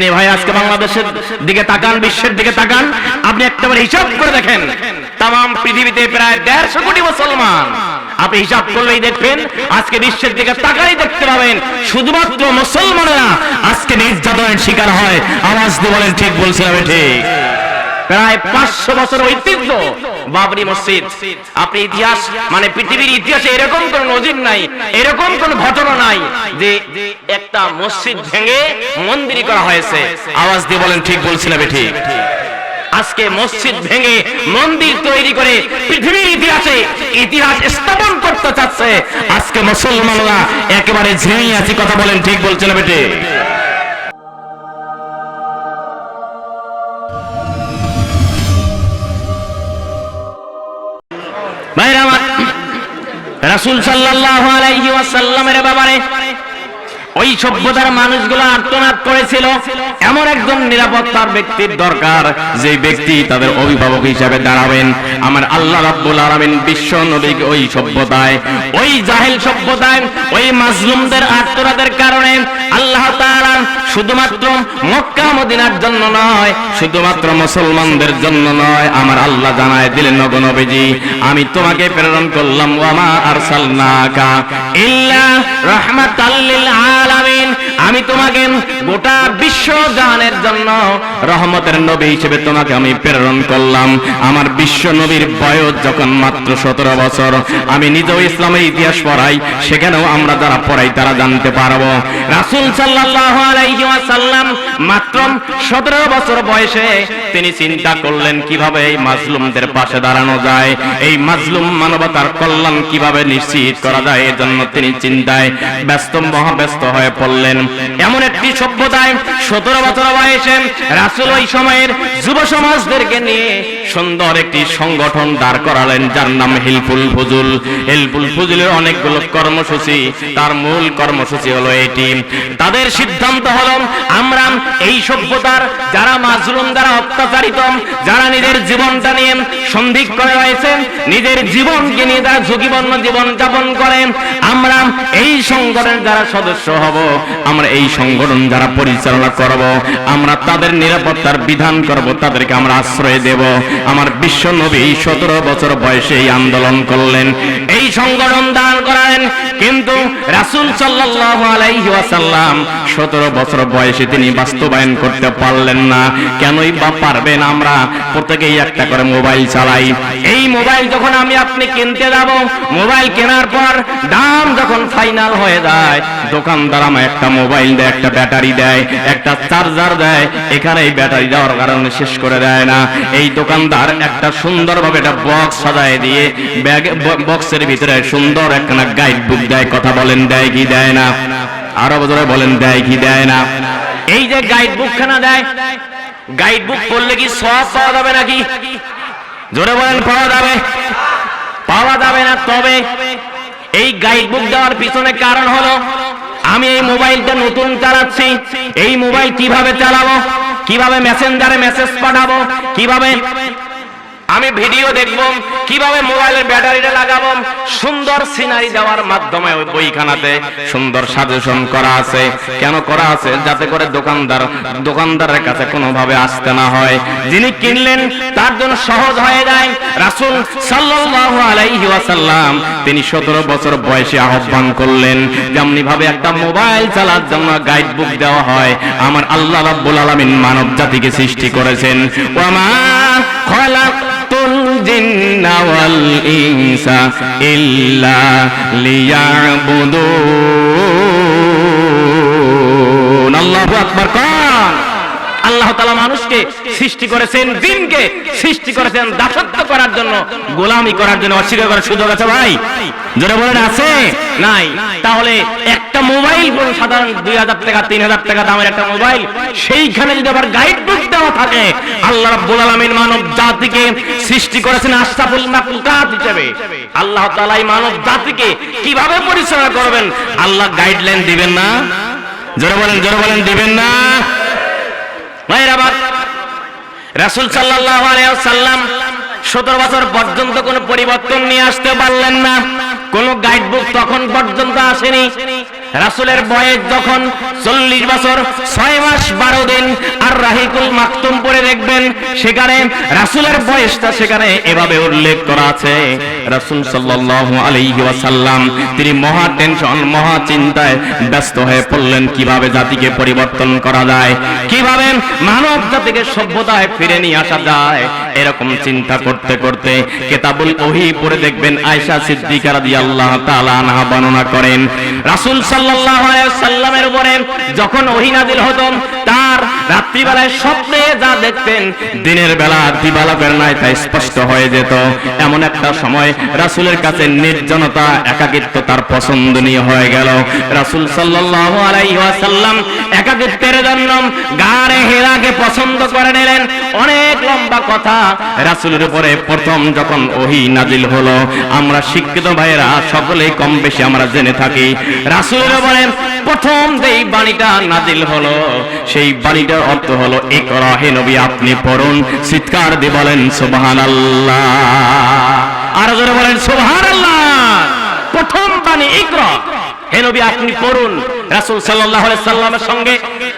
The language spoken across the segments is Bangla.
ভাই, আজকে বাংলাদেশের দিকে তাকান, বিশ্বের দিকে তাকান। আপনি একটাবার হিসাব করে দেখেন তাম পৃথিবীতে প্রায় দেড়শো কোটি মুসলমান। আপনি হিসাব করলেই দেখবেন, আজকে বিশ্বের দিকে তাকাই দেখতে পাবেন, শুধুমাত্র মুসলমানেরা আজকে নির্যাতনের শিকার হয়। আওয়াজ দিয়ে বলেন, ঠিক বলছিলাম ঠিক। প্রায় পাঁচশো বছর ঐতিহ্য। বাবরি মসজিদ। আপনি ইতিহাস মানে পৃথিবীর ইতিহাসে এরকম কোন নজির নাই, এরকম কোন ঘটনা নাই যে একটা মসজিদ ভেঙে মন্দির করা হয়েছে। আওয়াজ দিয়ে বলেন, ঠিক বলছিলাম ঠিক। আজকে মসজিদ ভেঙে মন্দির তৈরি করে পৃথিবীর ইতিহাসে ইতিহাস স্থাপন করতে চাচ্ছে। আজকে মুসলমানরা একেবারে ঝিমিয়ে আছি, কথা বলেন, ঠিক বলছিলাম ঠিক। ভাইরা রাসূল সাল্লাহ আলাইসাল্লামের ব্যাপারে ওই সভ্যতার মানুষগুলো আর্তনাদ করেছিল, এমন একজন নিরাপত্তার ব্যক্তির দরকার যে ব্যক্তি তাদের অভিভাবক হিসাবে দাঁড়াবেন। আমার আল্লাহ রাব্বুল আলামিন বিশ্ব নবীকে ওই সভ্যতায়, ওই জাহেল সভ্যতায়, ওই মাজলুমদের আর্তনাদের কারণে আল্লাহ তাআলা শুধুমাত্র মক্কা, মদিনার জন্য নয়, শুধুমাত্র মুসলমানদের জন্য নয়, আমার আল্লাহ জানায় দিলেন নবীজি, আমি তোমাকে প্রেরণ করলাম ওয়ামা আরসালনাকা ইল্লা রাহমাতাল লিল আলামিন। আমি তোমাকে গোটা বিশ্ব জাহানের জন্য রহমতের নবী হিসেবে তোমাকে আমি প্রেরণ করলাম। আমার বিশ্ব নবীর বয়স যখন মাত্র সতেরো বছর, আমি নিজেও ইসলামের ইতিহাস পড়াই, সেখানেও আমরা যারা পড়াই তারা জানতে পারব। রাসূল আলাইহি মাত্র সতেরো বছর বয়সে তিনি চিন্তা করলেন, কীভাবে এই মাজলুমদের পাশে দাঁড়ানো যায়? এই মাজলুম মানবতার কল্যাণ কীভাবে নিশ্চিত করা যায়? এর জন্য তিনি চিন্তায় ব্যস্ত, মহাব্যস্ত হয়ে পড়লেন। এমন একটি সভ্যতায় সতেরো বছর বয়সে রাসুল ওই সময়ের যুব সমাজদেরকে নিয়ে সুন্দর একটি সংগঠন দাঁড় করালেন, যার নাম হিলফুল ফুজুল। হিলফুল ফুজুলের অনেকগুলো কর্মসূচি, তার মূল কর্মসূচি হলো এটি। তাদের সিদ্ধান্ত হলো এই সভ্যতার যারা মাজলুম, যারা অত্যাচারিত, যারা নিজের জীবনটা নিয়ে সন্ধিক করে রয়েছে, নিজের জীবনকে নিয়ে যারা ঝুঁকিপূর্ণ জীবন যাপন করে, আমরা এই সংগঠনের যারা সদস্য হব, আমরা এই সংগঠন যারা পরিচালনা করব, আমরা তাদের নিরাপত্তার বিধান করব, তাদেরকে আমরা আশ্রয় দেব। আমার বিশ্ব নবী সতেরো বছর বয়সে এই আন্দোলন করলেন। এই সংগঠন দান করালেন, কিন্তু রাসূল সাল্লাল্লাহু আলাইহি সতেরো বছর বয়সে তিনি বাস্তবায়ন করতে পারলেন না। কেনই বা পারবেন আমরা? প্রত্যেকেই একটা করে মোবাইল চালাই। এই মোবাইল যখন আমি আপনি কিনতে যাব, মোবাইল কেনার পর দাম যখন ফাইনাল হয়ে যায়, দোকানদার আমার একটা মোবাইল দেয়, একটা ব্যাটারি দেয়, একটা চার্জার দেয়। এখানে এই ব্যাটারি দেওয়ার কারণে শেষ করে দেয় না। এই দোকানদার একটা সুন্দরভাবে একটা বক্স সাজায় দিয়ে ব্যাগ বক্সের ভিতরে সুন্দর একখানা গাইড বুক দেয়, কথা বলেন, দেয় কি দেয় না? আরও বছরে বলেন, দেয় কি দেয় না? এই যে গাইড বুক খানা দেয় গাইড বুক পড়লে কি সব পাওয়া যাবে নাকি? জোরে বলেন, পাওয়া যাবে। পাওয়া যাবে না, তবে এই গাইড বুক দেওয়ার পিছনে কারণ হলো, আমি এই মোবাইলটা নতুন চালাচ্ছি। এই মোবাইল কীভাবে চালাবো? কীভাবে মেসেঞ্জারে মেসেজ পাঠাবো? কীভাবে? আমি ভিডিও দেখব কীভাবে মোবাইলের ব্যাটারিটা লাগাবো? সুন্দর সিনারি দেওয়ার মাধ্যমে ওই বইখানাতে সুন্দর সাজেশন করা আছে। কেন করা আছে? যাতে করে দোকানদার, দোকানদারের কাছে কোনোভাবে আসতে না হয়। যিনি কিনলেন, তার জন্য সহজ হয়ে যায়। রাসূল সাল্লাল্লাহু আলাইহি ওয়াসাল্লাম তিনি 17 বছর বয়সে আহ্বান করলেন যেমনি ভাবে একটা মোবাইল চালার জন্য গাইড বুক দেওয়া হয়, আমার আল্লাহ রাব্বুল আলামিন মানব জাতিকে সৃষ্টি করেছেন। ওয়ামা খালাক الجن والإنس إلا ليعبدون الله أكبر قال আল্লাহ তালা মানুষকে সৃষ্টি করেছেন দিনকে, সৃষ্টি করেছেন দাসত্ব করার জন্য, গোলামি করার জন্য অস্বীকার করার সুযোগ আছে ভাই? জোরে বলেন, আছে? নাই। তাহলে একটা মোবাইল কোন সাধারণ দুই হাজার টাকা, তিন হাজার টাকা দামের একটা মোবাইল, সেইখানে যদি আবার গাইড বুক দেওয়া থাকে, আল্লাহ রাব্বুল আলামিন মানব জাতিকে সৃষ্টি করেছেন আশরাফুল মাখলুকাত হিসেবে। আল্লাহ তাআলা এই মানব জাতিকে কীভাবে পরিচালনা করবেন? আল্লাহ গাইডলাইন দিবেন না? জোরে বলেন জোরে বলেন, দিবেন না? রাসুল সাল্লাম সতেরো বছর পর্যন্ত কোনো পরিবর্তন নিয়ে আসতে পারলেন না। কোন গাইড বুক তখন পর্যন্ত আসেনি। রাসূলের বয়স যখন চল্লিশ বছর, ছয় মাস বারো দিন। আর রাহিকুল মাকতুম পরে দেখবেন, সেখানে রাসূলের বয়সটা সেখানে এভাবে উল্লেখ করা আছে। রাসূল সাল্লাল্লাহু আলাইহি তিনি মহা টেনশন, মহা চিন্তায় ব্যস্ত হয়ে পড়লেন, কীভাবে জাতিকে পরিবর্তন করা যায়, কীভাবে মানব জাতিকে সভ্যতায় ফিরে নিয়ে আসা যায়, এরকম চিন্তা করতে করতে কেতাবুল ওহি পড়ে দেখবেন, আয়েশা সিদ্দিকা রাদিয়াল্লাহু তাআলা আনহা বর্ণনা করেন। রাসূল আলাইহি সাল্লামের উপরে যখন ওহী নাযিল হতো তার রাত্রিবেলায় স্বপ্নে যা দেখতেন, দিনের বেলা দিবালাপের নাই তা স্পষ্ট হয়ে যেত। এমন একটা সময় রাসূলের কাছে নির্জনতা, একাকিত্ব তার পছন্দনীয় হয়ে গেল। রাসূল সাল্লাল্লাহু আলাইহি ওয়াসাল্লাম একাকিত্বের জন্য গারে হেরাকে পছন্দ করে নিলেন। অনেক লম্বা কথা রাসূলের উপরে প্রথম যখন ওহী নাজিল হলো, আমরা শিক্ষিত ভাইয়েরা সকলেই কম বেশি আমরা জেনে থাকি। রাসূলের উপরে প্রথম যেই বাণীটা নাজিল হলো, সেই বাণীটার অর্থ হলো ইকরা হে নবী, আপনি পড়ুন, চিৎকার দিয়ে বলেন, সুবহানাল্লাহ। আর জোরে বলেন, সুবহানাল্লাহ। প্রথম বাণী ইকরা। হে নবী, আপনি পড়ুন। রাসূল সাল্লাল্লাহু আলাইহি সাল্লামের সঙ্গে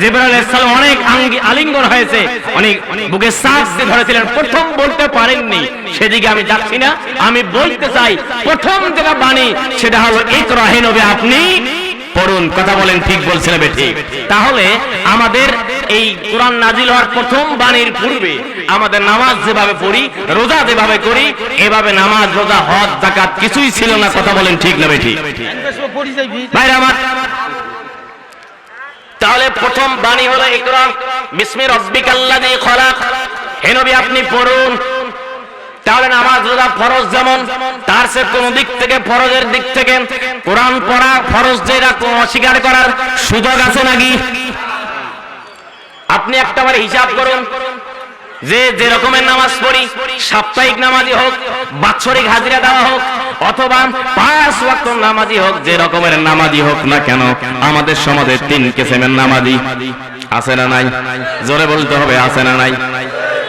জিবরাইল সালাম অনেক আঙ্গি আলিঙ্গন হয়েছে, অনেক বুকে শ্বাস ধরেছিলেন। প্রথম বলতে পারেননি, সেদিকে আমি যাচ্ছি না, আমি বলতে চাই, প্রথম যেটা বাণী, সেটা হলো ইকরা হে নবী, আপনি পড়ুন, কথা বলেন ঠিক বলছেন ঠিক তাহলে আমাদের এই কোরআন নাজিল হওয়ার প্রথম বাণীর পূর্বে আমাদের নামাজ যেভাবে পড়ি, রোজা যেভাবে করি, এভাবে নামাজ, রোজা, হজ জাকাত কিছুই ছিল না, কথা বলেন ঠিক না ঠিক ভাইরা আমার, তাহলে প্রথম বাণী হলো ইকরা বিসমি রব্বিকাল্লাযী খলাক। হে নবী, আপনি পড়ুন তাহলে নামাজ রোজা ফরজ যেমন, তার সে কোন দিক থেকে ফরজের দিক থেকে কোরআন পড়া ফরজ যেটা অস্বীকার করার সুযোগ আছে নাকি? আপনি একটা বার হিসাব করুন, যে যে রকমের নামাজ পড়ি, সাপ্তাহিক নামাজি হোক, বাৎসরিক হাজিরা দেওয়া হোক, অথবা পাঁচ ওয়াক্ত নামাজি হোক, যে রকমের নামাজি হোক না কেন, আমাদের সমাজে তিন কিসিমের নামাজি আছে না নাই? জোরে বলতে হবে, আছে না নাই?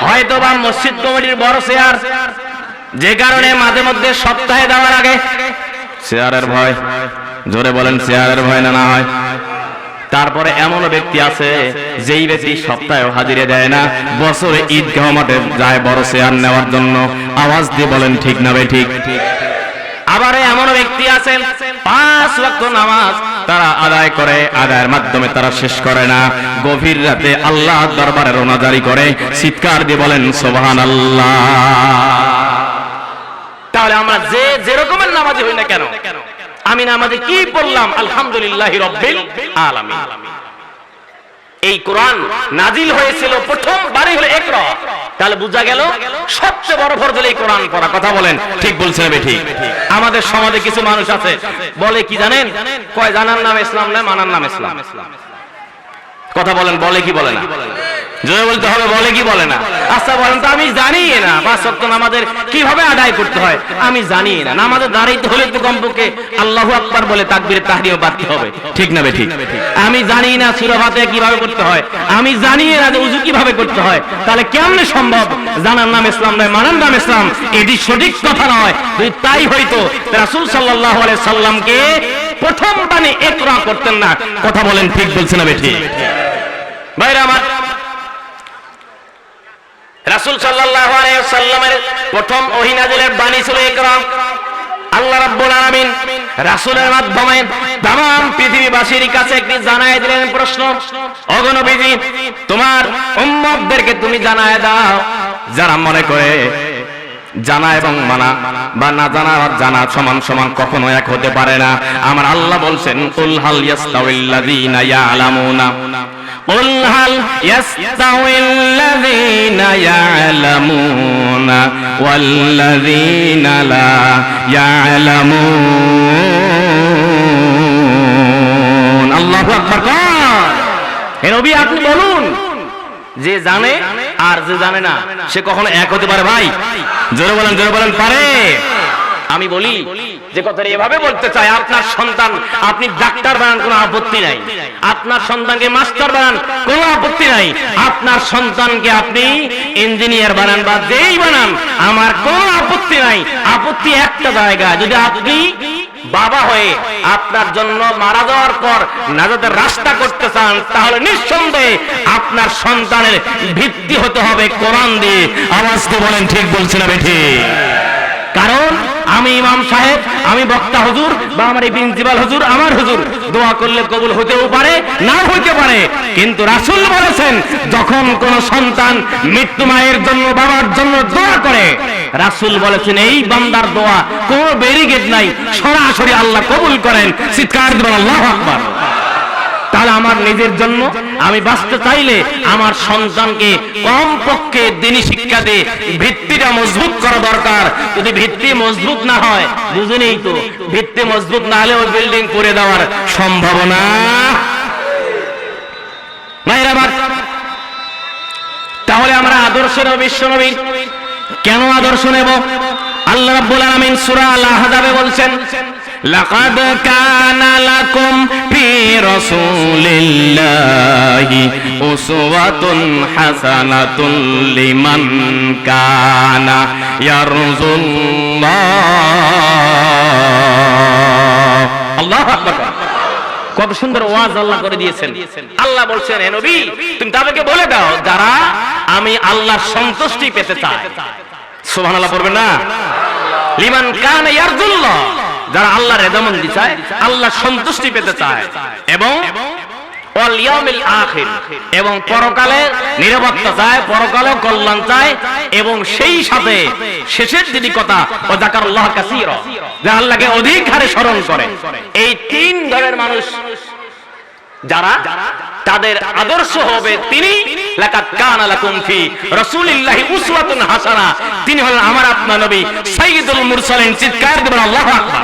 হয়তো বা মসজিদ কমিটির বড় চেয়ার। যে কারণে মাঝে মধ্যে সপ্তাহে দেওয়ার আগে চেয়ারের ভয়। জোরে বলেন, চেয়ারের ভয় না না হয়। তারপরে এমন ব্যক্তি আছে, যেই ব্যক্তি সপ্তাহে হাজিরে দেয় না। বছরে ঈদগাহ মাঠে যায় বড় চেয়ার নেওয়ার জন্য। আওয়াজ দিয়ে বলেন, ঠিক না ভাই, ঠিক। আবার এমন ব্যক্তি আছেন, পাঁচ লক্ষ নামাজ তারা আদায় করে, আদায়ের মাধ্যমে তারা শেষ করে না। গভীর রাতে আল্লাহ দরবারে রোনাজারি করে, চিৎকার দিয়ে বলেন সোহান আল্লাহ তাহলে আমরা যে যেরকমের নামাজি হই না কেন, আমি নামাজে কি পড়লাম? আলহামদুলিল্লাহ আলামিন। এই কোরআন নাজিল হয়েছিল প্রথম বারে হলো একরা। তাহলে বোঝা গেল সবচেয়ে বড় ফরজ হলো এই কোরআন পড়া কথা বলেন, ঠিক বলছেন আমি ঠিক আমাদের সমাজে কিছু মানুষ আছে, বলে কি জানেন? কয়, জানার নাম ইসলাম নয়, মানার নাম ইসলাম। কথা বলেন, বলে কি বলে না? জোরে বলতে হবে, বলে কি বলে না? আচ্ছা বলেন তো, আমি জানি না। পাঁচ সপ্ত আমাদের কীভাবে আদায় করতে হয়, আমি জানি না। নামাজের দাঁড়াইতে হলে তো কমপক্ষে আল্লাহু আকবার বলে তাকবীর, তাহরিও বাড়তে হবে। ঠিক না ঠিক? আমি জানি না সূরা ফাতিহা কীভাবে করতে হয়, আমি জানি না যে উযু কীভাবে করতে হয়। তাহলে কেমনে সম্ভব? জানার নাম ইসলাম নয়, মানার নাম ইসলাম। এটি সঠিক কথা নয়। যদি তাই হইতো রাসূল সাল্লাল্লাহু আলাইহি সাল্লামকে প্রথম বাণী একরা করতেন না। কথা বলেন ঠিক বলছেন না ঠিক? ভাইরা, আমার রাসূল সাল্লাল্লাহু আলাইহি সাল্লামের প্রথম ওহী নাজিলের বাণী ছিল ইকরাম আল্লাহ রাব্বুল আলামিন রাসূলের মাধ্যমে तमाम পৃথিবীবাসীর কাছে একটি জানায় দিলেন প্রশ্ন অগণবিধি তোমার উম্মতদেরকে তুমি জানায় দাও যারা মনে করে জানা এবং মানা বা না জানা আর জানা সমান সমান কখনো এক হতে পারে না আমার আল্লাহ বলছেন কুল হাল ইয়াস্তাউিল্লাযীনা ইয়ালামুনা قل هل يستوي الذين يعلمون والذين لا يعلمون الله أكبر হে নবী আপনি বলুন যে জানে আর যে জানে না সে কখনো এক হতে পারে ভাই জোরে বলেন জোরে বলেন পারে আমি বলি যে কথাটা এভাবে বলতে চাই আপনার সন্তান আপনি ডাক্তার বানান কোনো আপত্তি নাই। আপনার সন্তানকে মাস্টার বানান কোনো আপত্তি নাই। আপনার সন্তানকে আপনি ইঞ্জিনিয়ার বানান বা যেই বানান আমার কোনো আপত্তি নাই। আপত্তি একটা জায়গা যদি আপনি বাবা হয়ে আপনার জন্য মারা যাওয়ার পর নাজাদের রাস্তা করতে চান তাহলে নিঃসন্দেহে আপনার সন্তানের ভিত্তি হতে হবে কোরআন দিয়ে। আওয়াজ তো বলেন ঠিক বলছি না বেঠি। কারণ আমি ইমাম সাহেব, আমি বক্তা হুজুর বা আমার এই প্রিন্সিপাল হুজুর, আমার হুজুর। দোয়া করলে কবুল হতেও পারে, না হইতে পারে। কিন্তু রাসুল বলেছেন, যখন কোন সন্তান মৃত্যু মায়ের জন্য, বাবার জন্য দোয়া করে, রাসুল বলেছেন, এই বান্দার দোয়া কোনো বেরিগেট নাই, সরাসরি আল্লাহ কবুল করেন। চিৎকার দেবেন, আল্লাহ আকবার। তাহলে আমার নিজের জন্য আমি বাঁচতে চাইলে আমার সন্তানকে কম পক্ষে দিনী শিক্ষা দিয়ে ভিত্তিটা মজবুত করা দরকার। যদি ভিত্তি মজবুত না হয়, বুঝেনেই তো, ভিত্তি মজবুত না হলে ওই বিল্ডিং করে দেওয়ার সম্ভাবনা। তাহলে আমরা আদর্শ নবী কেন আদর্শ নেব? আল্লাহ রাব্বুল আলামিন সূরা আল আহজাবে বলছেন লাকাদ কানা লাকুম ফি রাসূলিল্লাহি উসওয়াতুন হাসানাতুন লিমান কানা ইয়ারজুল্লাহ। আল্লাহু আকবার। কত সুন্দর ওয়াজ আল্লাহ করে দিয়েছেন। আল্লাহ বলছেন হে নবী, তুমি তাদেরকে বলে দাও, যারা আমি আল্লাহর সন্তুষ্টি পেতে চাই সুবহানাল্লাহ পড়বেন না? লিমান কান ইয়ারজুল্লাহ। যারা আল্লাহর রেজামন্দি চায় আল্লাহ সন্তুষ্টি পেতে চায়। এবং এবং পরকালে নিরাপত্তা চায়, পরকালে কল্যাণ চায়, এবং সেই সাথে শেষের দিনই কথা, ও জাকারুল্লাহ কাসির, যে আল্লাহকে অধিক হারে স্মরণ করে। এই তিন ধরনের মানুষ যারা তাদের আদর্শ হবে তিনি লাকাত কানা লাকুম ফি রাসূলিল্লাহি উসওয়াতুন হাসানা। তিনি হলেন আমার আপনার নবী, সাইয়্যিদুল মুরসালিন, চিৎকার দিবেন আল্লাহু আকবার।